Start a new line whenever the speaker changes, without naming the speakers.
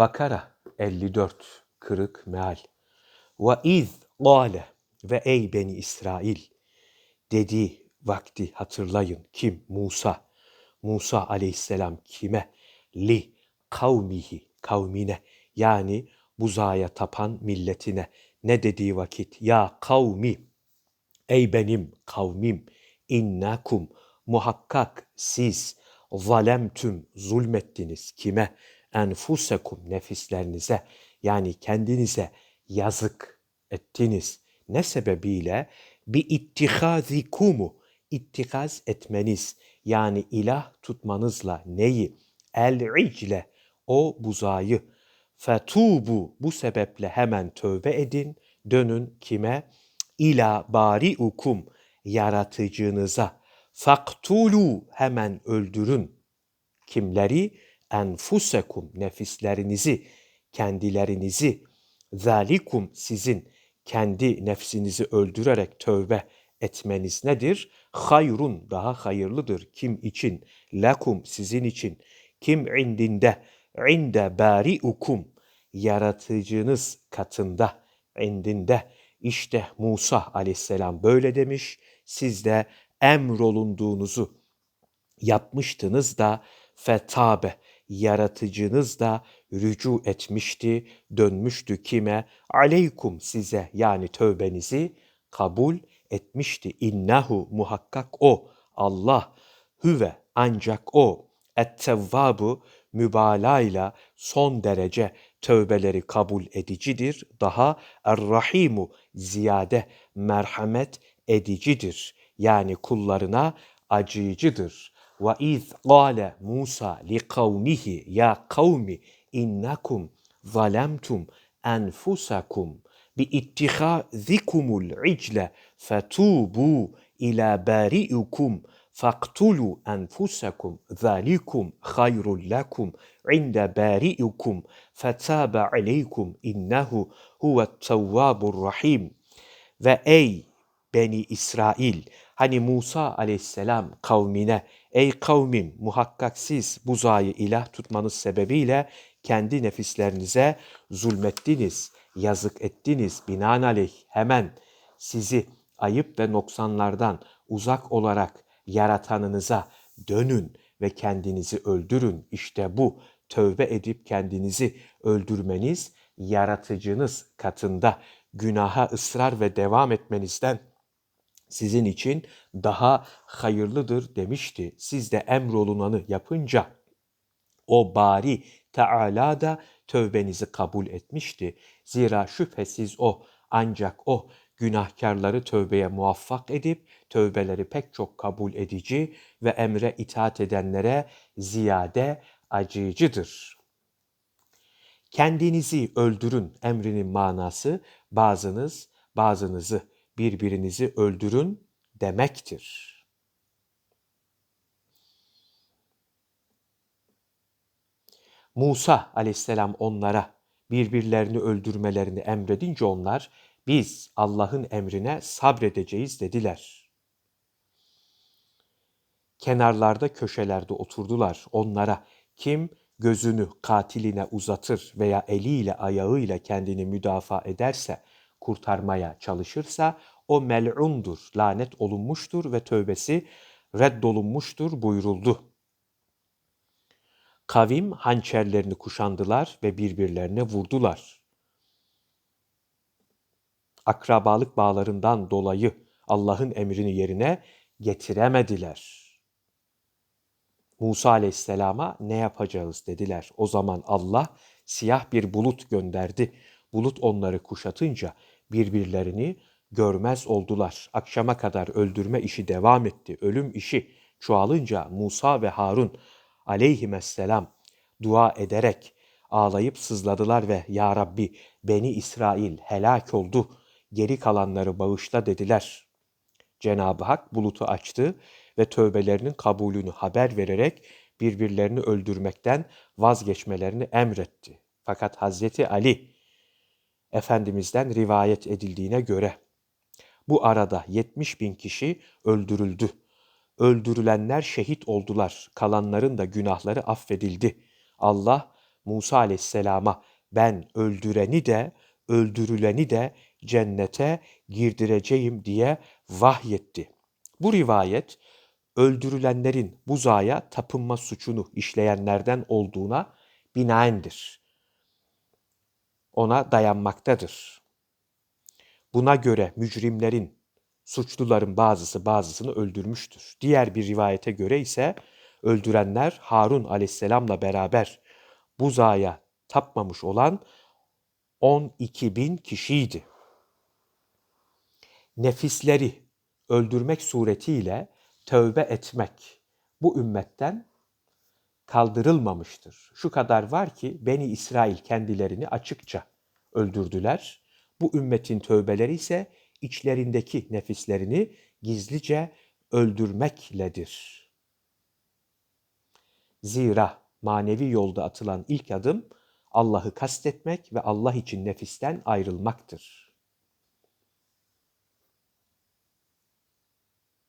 Bakara 54 kırık meal. Ve iz gâle ve ey beni İsrail dedi vakti hatırlayın. Kim? Musa. Musa aleyhisselam kime? Li kavmihi kavmine yani buzaya tapan milletine ne dediği vakit ya kavmi ey benim kavmim innakum muhakkak siz zalemtüm zulmettiniz kime enfusekum nefislerinize yani kendinize yazık ettiniz. Ne sebebiyle? Bi ittihazikumu ittikaz etmeniz. Yani ilah tutmanızla neyi? El icle o buzayı. Fetubu bu sebeple hemen tövbe edin. Dönün kime? İla bariukum yaratıcınıza. Faktulu hemen öldürün. Kimleri enfusekum nefislerinizi kendilerinizi zalikum sizin kendi nefsinizi öldürerek tövbe etmeniz nedir? Hayrun daha hayırlıdır. Kim için? Lakum sizin için. Kim indinde? İnde bariukum yaratıcınız katında, indinde. İşte Musa aleyhisselam böyle demiş. Siz de emrolunduğunuzu yapmıştınız da fetabe yaratıcınız da rücu etmişti, dönmüştü kime? Aleykum size yani tövbenizi kabul etmişti. İnnehu muhakkak o Allah hüve ancak o ettevvabu mübalağayla son derece tövbeleri kabul edicidir. Daha er-rahimu ziyade merhamet edicidir. Yani kullarına acıyıcıdır. وإذ قال موسى لقومه يا قوم إنكم ظلمتم أنفسكم باتخاذكم العجل فتوبوا إلى بارئكم فاقتلوا أنفسكم ذلكم خير لكم عند بارئكم فتاب عليكم إنه هو التواب الرحيم. Ve بني إسرائيل hani Musa aleyhisselam kavmine ey kavmim muhakkak siz buzayı ilah tutmanız sebebiyle kendi nefislerinize zulmettiniz, yazık ettiniz binaenaleyh hemen sizi ayıp ve noksanlardan uzak olarak yaratanınıza dönün ve kendinizi öldürün. İşte bu tövbe edip kendinizi öldürmeniz yaratıcınız katında günaha ısrar ve devam etmenizden sizin için daha hayırlıdır demişti. Siz de emrolunanı yapınca o bari Teala da tövbenizi kabul etmişti. Zira şüphesiz o ancak o günahkarları tövbeye muvaffak edip tövbeleri pek çok kabul edici ve emre itaat edenlere ziyade acıyıcıdır. Kendinizi öldürün emrinin manası bazınız bazınızı birbirinizi öldürün demektir. Musa aleyhisselam onlara birbirlerini öldürmelerini emredince onlar biz Allah'ın emrine sabredeceğiz dediler. Kenarlarda köşelerde oturdular. Onlara kim gözünü katiline uzatır veya eliyle ayağıyla kendini müdafaa ederse, kurtarmaya çalışırsa o mel'undur, lanet olunmuştur ve tövbesi reddolunmuştur buyuruldu. Kavim hançerlerini kuşandılar ve birbirlerine vurdular. Akrabalık bağlarından dolayı Allah'ın emrini yerine getiremediler. Musa aleyhisselama ne yapacağız dediler. O zaman Allah siyah bir bulut gönderdi. Bulut onları kuşatınca birbirlerini görmez oldular. Akşama kadar öldürme işi devam etti. Ölüm işi çoğalınca Musa ve Harun aleyhisselam dua ederek ağlayıp sızladılar ve Ya Rabbi beni İsrail helak oldu, geri kalanları bağışla dediler. Cenab-ı Hak bulutu açtı ve tövbelerinin kabulünü haber vererek birbirlerini öldürmekten vazgeçmelerini emretti. Fakat Hazreti Ali Efendimiz'den rivayet edildiğine göre bu arada 70 bin kişi öldürüldü. Öldürülenler şehit oldular. Kalanların da günahları affedildi. Allah Musa aleyhisselama ben öldüreni de öldürüleni de cennete girdireceğim diye vahyetti. Bu rivayet öldürülenlerin buzaya tapınma suçunu işleyenlerden olduğuna binaendir. Ona dayanmaktadır. Buna göre mücrimlerin, suçluların bazısı bazısını öldürmüştür. Diğer bir rivayete göre ise öldürenler Harun aleyhisselamla beraber buzaya tapmamış olan 12 bin kişiydi. Nefisleri öldürmek suretiyle tövbe etmek bu ümmetten kaldırılmamıştır. Şu kadar var ki Beni İsrail kendilerini açıkça öldürdüler. Bu ümmetin tövbeleri ise içlerindeki nefislerini gizlice öldürmekledir. Zira manevi yolda atılan ilk adım Allah'ı kastetmek ve Allah için nefisten ayrılmaktır.